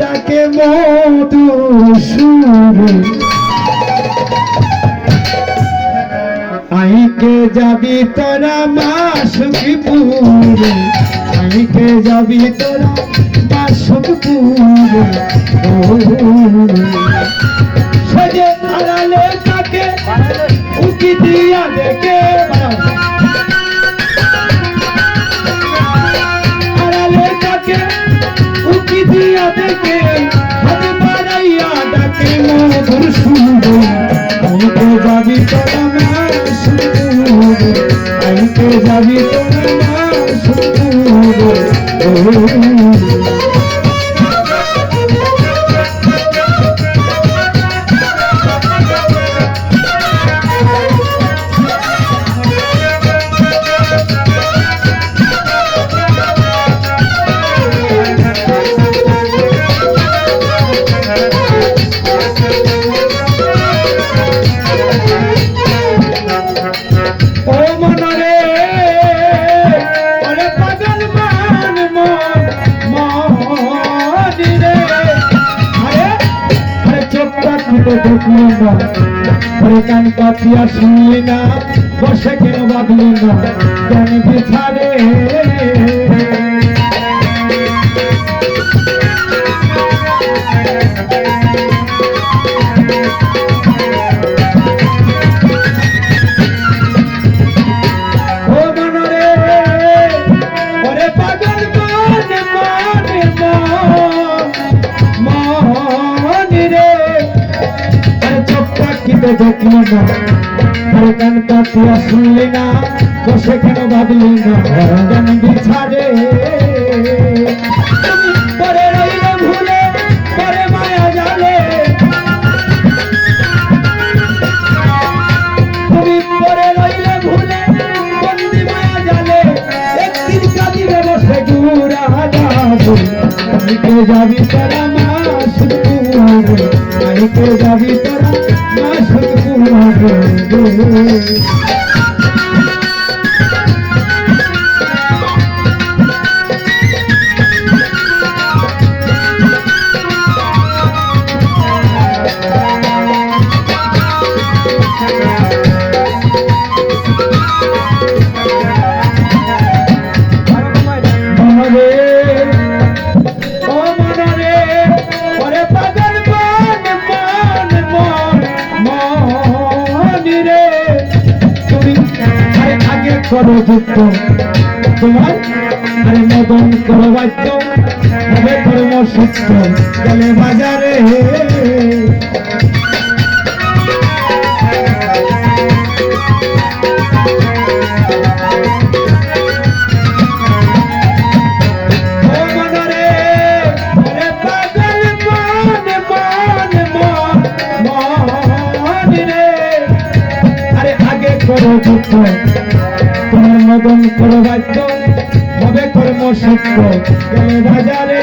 ডাকে মধু সুরে। আইকে যাবি তোরা মা আইকে যাবি তোরা মা সজে আড়ালে তাকে উকি দিয়া দেখে যাবি তোরা মা সুখপুরে কান পাতিয়া শুনলি না বসে কেন বাঁধলি না? কেন বিছারে কিতে দেখলি না। আরে কান পাতিয়া শুনলি না, বসে কেন ভাবলি না? কেন বিছারে পরে রইল ভুলে, পরে মায়া জালে। তুমি পরে রইলে ভুলে, বন্দি মায়া জালে। একদিন কাঁদিবে বসে গুড়া যাব যাবি তোরা? আইকে যাবি তোরা মা সুকুমারে মনরে করো যুক্ত তোমার আরে মদন করো বাদ্য হবে কর্ম সত্য গেলে বাজারে। ও মনরে হবে কর্ম সত্য গেলে বাজারে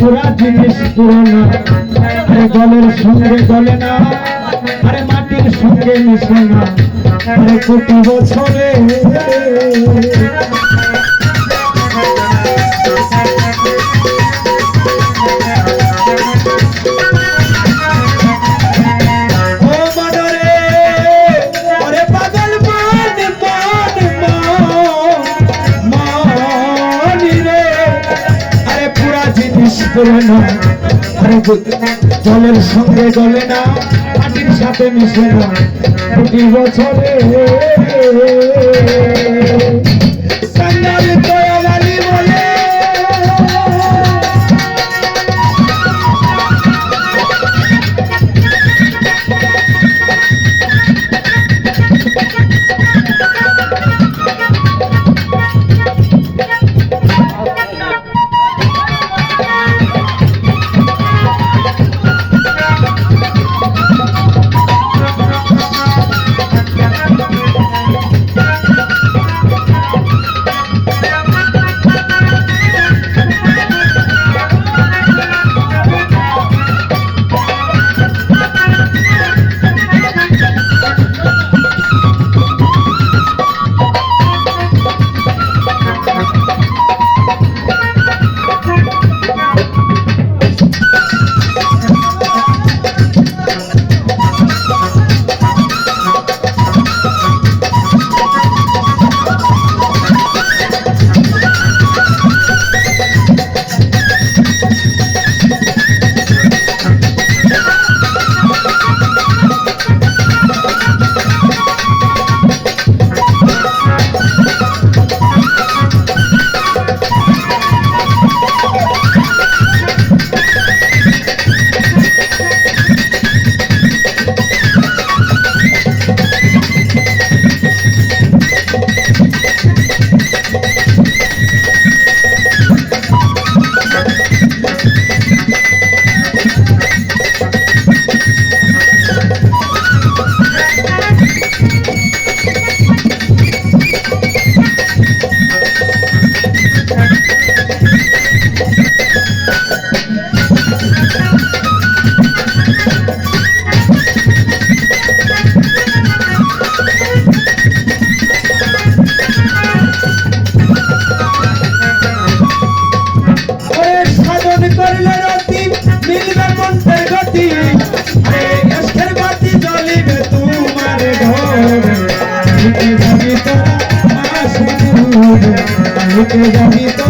পুরা জিনিস পুরোনো। আরে জলের সঙ্গে জলে না আরে মাটির সঙ্গে মিশে না। আরে কোটি বছরে তোলে না। আরে জলের সঙ্গে গলে না মাটির সাথে মিশে না। প্রতি বছরে দেখে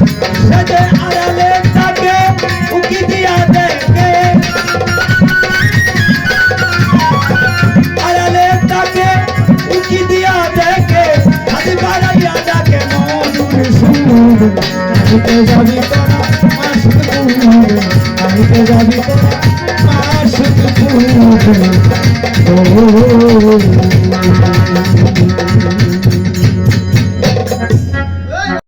আমিতে যাবি তোরা মা শুধু ঘুমাবে আমিতে যাবি তোরা মা শুধু ঘুমাবে